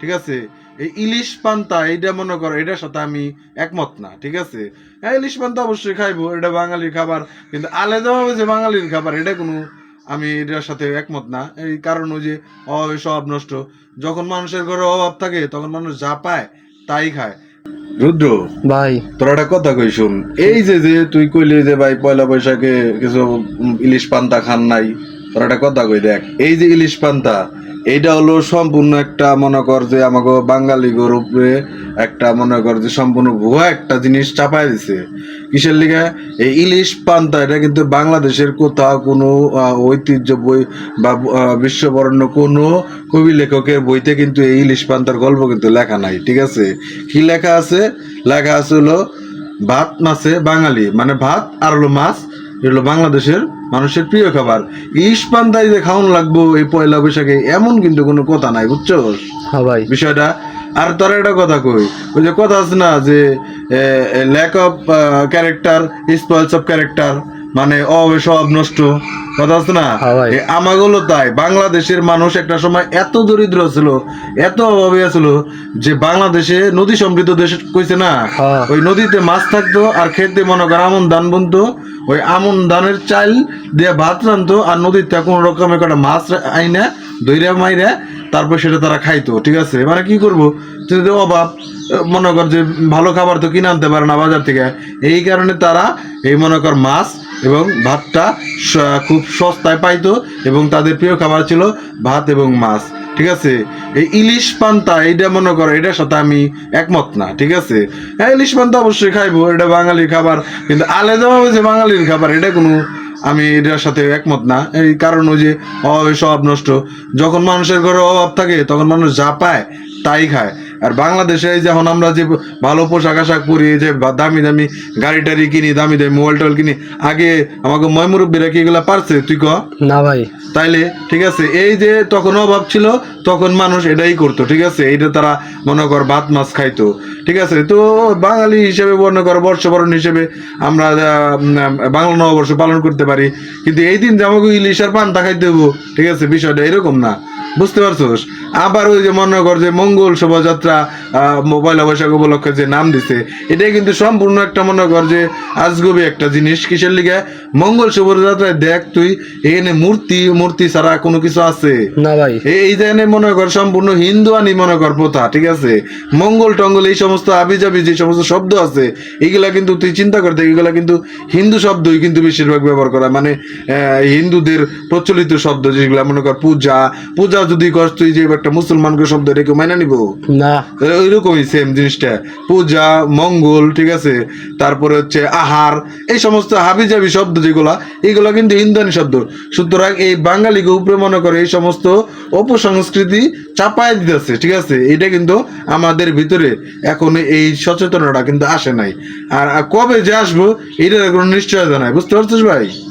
ঠিক আছে? এই ইলিশ পান্তা এইটা মনে করো এটার সাথে আমি একমত না ঠিক আছে? হ্যাঁ ইলিশ পান্তা অবশ্যই খাইবো এটা বাঙালির খাবার কিন্তু আলাদাভাবে যে বাঙালির খাবার এটা কোনো আমি এটার সাথে একমত না। এই কারণ ওই যে অভাবে স্বভাব নষ্ট যখন মানুষের ঘরে অভাব থাকে তখন মানুষ যা পায় তাই খায়। রুদ্র ভাই। তোর একটা কথা কই শুন এই যে যে তুই কইলি যে ভাই পয়লা বৈশাখে কিছু ইলিশ পান্তা খান নাই তোর একটা কথা কই দেখ এই যে ইলিশ পান্তা এইটা হলো সম্পূর্ণ একটা, মনে কর যে আমাকে বাঙালি গরুপে একটা, মনে কর যে সম্পূর্ণ ভুয়া একটা জিনিস চাপাই দিছে। কিসের লিগে? এই ইলিশ পান্তা, এটা কিন্তু বাংলাদেশের কোথাও কোনো ঐতিহ্য বই বা বিশ্ববরণ্য কোনো কবি লেখকের বইতে কিন্তু এই ইলিশ পান্তার গল্প কিন্তু লেখা নাই, ঠিক আছে? কি লেখা আছে? লেখা আছে হলো, ভাত মাছে বাঙালি মানে ভাত আর হলো মাছ এগুলো বাংলাদেশের মানুষের প্রিয় খাবার। ইস পান্তাই যে খাওয়ান লাগবো এই পয়লা বৈশাখে এমন কিন্তু কোনো কথা নাই বুঝছ? হ্যাঁ ভাই। বিষয়টা আর তোর একটা কথা কই? ওই যে কথা আছে না যে lack of character spoils of character মানে অভাবে সব নষ্ট। কথা আছে না? হ্যাঁ আমাগুলো তাই। বাংলাদেশের মানুষ একটা সময় এত দরিদ্র ছিল এত অভাবে ছিল যে বাংলাদেশে নদী সমৃদ্ধ দেশ কইছে না? হ্যাঁ। ওই নদীতে মাছ থাকতো আর খেতে মনে কর আমন ধান বুনতো ওই আমন ধানের চাল দিয়ে ভাত রানতো আর নদীতে কোনো রকমের কটা মাছ আইনা দইরা মাইরা তারপর সেটা তারা খাইতো ঠিক আছে? মানে কি করব? যদি অভাব মনে কর যে ভালো খাবার তো কিনে আনতে পারে না বাজার থেকে এই কারণে তারা এই মনে কর মাছ এবং ভাতটা খুব সস্তায় পাইতো এবং তাদের প্রিয় খাবার ছিল ভাত এবং মাছ, ঠিক আছে? এই ইলিশ পান্তা, এইটা মনে করো, এটার সাথে আমি একমত না, ঠিক আছে? হ্যাঁ ইলিশ পান্তা অবশ্যই খাইবো, এটা বাঙালির খাবার, কিন্তু আলাদাভাবে যে বাঙালির খাবার, এটা কোনো আমি এটার সাথে একমত না। এই কারণ ওই যে অভাবে স্বভাব নষ্ট, যখন মানুষের ঘরে অভাব থাকে, তখন মানুষ যা পায় তাই খায়। আর বাংলাদেশে এই যখন আমরা যে ভালো পোশাক আশাক পরি যে দামি দামি গাড়ি টাড়ি কিনি দামি দামি মোবাইল টোবাইল কিনি আগে আমাকে ময়মুরব্বীরা কি এগুলা পারছে? তুই ক? না ভাই। তাইলে ঠিক আছে এই যে তখন অভাব ছিল তখন মানুষ এটাই করতো ঠিক আছে? এইটা তারা মনে কর ভাত মাছ খাইতো ঠিক আছে? তো বাঙালি হিসেবে মনে কর বর্ষবরণ হিসেবে আমরা বাংলা নববর্ষ পালন করতে পারি। কিন্তু এই দিন যে আমাকে ইলিশ আর পান্তা খাইতে দেবো ঠিক আছে? বিষয়টা এরকম না। বুঝতে পারছোস? আবার ওই যে মনে কর যে মঙ্গল শোভাযাত্রা আহ, পয়লা বৈশাখ উপলক্ষে যে নাম দিছে এটাই কিন্তু সম্পূর্ণ একটা মনে কর যে আজগবি একটা জিনিস। কিসের লিগে? মঙ্গল শোভাযাত্রায় দেখ তুই এখানে মূর্তি মূর্তি ছাড়া কোনো কিছু আছে? না ভাই। এই- জানে মনে কর সম্পূর্ণ হিন্দু আনি মনে কর প্রথা ঠিক আছে? মঙ্গল টঙ্গল এই সমস্ত আবিজাবি যে সমস্ত শব্দ আছে এইগুলা কিন্তু তুই চিন্তা করতে এগুলা কিন্তু হিন্দু শব্দই কিন্তু বেশিরভাগ ব্যবহার করা মানে আহ, হিন্দুদের প্রচলিত শব্দ যেগুলা মনে কর পূজা পূজা যদি কর তুই যে একটা মুসলমানকে শব্দ রেখে মাইনা নিব? না। ওইরকমই সেম জিনিসটা। পূজা মঙ্গল ঠিক আছে? তারপরে হচ্ছে আহার এই সমস্ত হাবিজাবি শব্দ যেগুলা এগুলা কিন্তু হিন্দানি শব্দ। সুতরাং এই বাঙালিকে উপরে মনে করে এই সমস্ত অপসংস্কৃতি চাপায় দিতেছে ঠিক আছে? এটা কিন্তু আমাদের ভিতরে এখন এই সচেতনতা কিন্তু আসে নাই। আর আর কবে যে আসব এটার কোনো নিশ্চয়তা নাই। বুঝতে পারছিস ভাই?